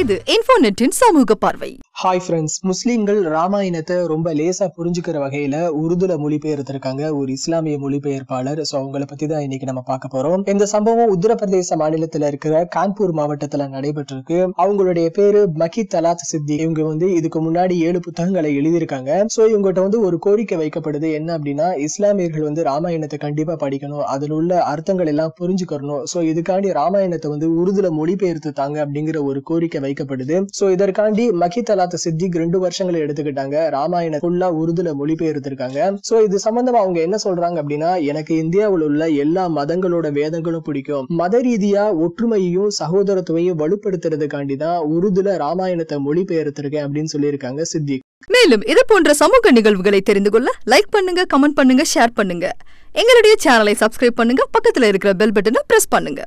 இது இன்ஃபோநெட்டின் சமூக பார்வை. ஹாய் ஃப்ரெண்ட்ஸ் முஸ்லீம்கள் ராமாயணத்தை ரொம்ப லேசா புரிஞ்சுக்கிற வகையில உருதுல மொழிபெயர்த்திருக்காங்க ஒரு இஸ்லாமிய மொழிபெயர்ப்பாளர். சோ அவங்கள பத்தி தான் இன்னைக்கு நம்ம பார்க்க போறோம். இந்த சம்பவம் உத்தரப்பிரதேச மாநிலத்துல இருக்கிற கான்பூர் மாவட்டத்துல நடைபெற்றிருக்கு. அவங்களுடைய பேரு மகி தலாத் சித்தி. இவங்க வந்து இதுக்கு முன்னாடி ஏழு புத்தகங்களை எழுதியிருக்காங்க. சோ இவங்ககிட்ட வந்து ஒரு கோரிக்கை வைக்கப்படுது. என்ன அப்படின்னா இஸ்லாமியர்கள் வந்து ராமாயணத்தை கண்டிப்பா படிக்கணும். அதில் உள்ள அர்த்தங்கள் எல்லாம் புரிஞ்சுக்கணும் சோ இதுக்காண்டி ராமாயணத்தை வந்து உருதுல மொழிபெயர்த்து தாங்க அப்படிங்கிற ஒரு கோரிக்கை வைக்கப்படுது. சோ இதற்காண்டி மக்கி சித்திக் ரெண்டு வருஷங்களை எடுத்துக்கிட்டாங்க. ராமாயண ஃபுல்லா உருதுல மொழிபெயர்த்திருக்காங்க. சோ இது சம்பந்தமா அவங்க என்ன சொல்றாங்க அப்படின்னா எனக்கு இந்தியாவில் உள்ள எல்லா மதங்களோட வேதங்களும் பிடிக்கும். மத ரீதியா ஒற்றுமையையும் சகோதரத்துவையும் வலுப்படுத்துறதுக்காண்டி தான் உருதுல ராமாயணத்தை மொழிபெயர்த்திருக்கேன் அப்படின்னு சொல்லியிருக்காங்க சித்திக். மேலும் இது போன்ற சமூக நிகழ்வுகளை தெரிந்து கொள்ள லைக் பண்ணுங்க கமெண்ட் பண்ணுங்க ஷேர் பண்ணுங்க. எங்களுடைய சேனலை சப்ஸ்கிரைப் பண்ணுங்க பக்கத்துல இருக்கிற பெல் பட்டனை பிரஸ் பண்ணுங்க.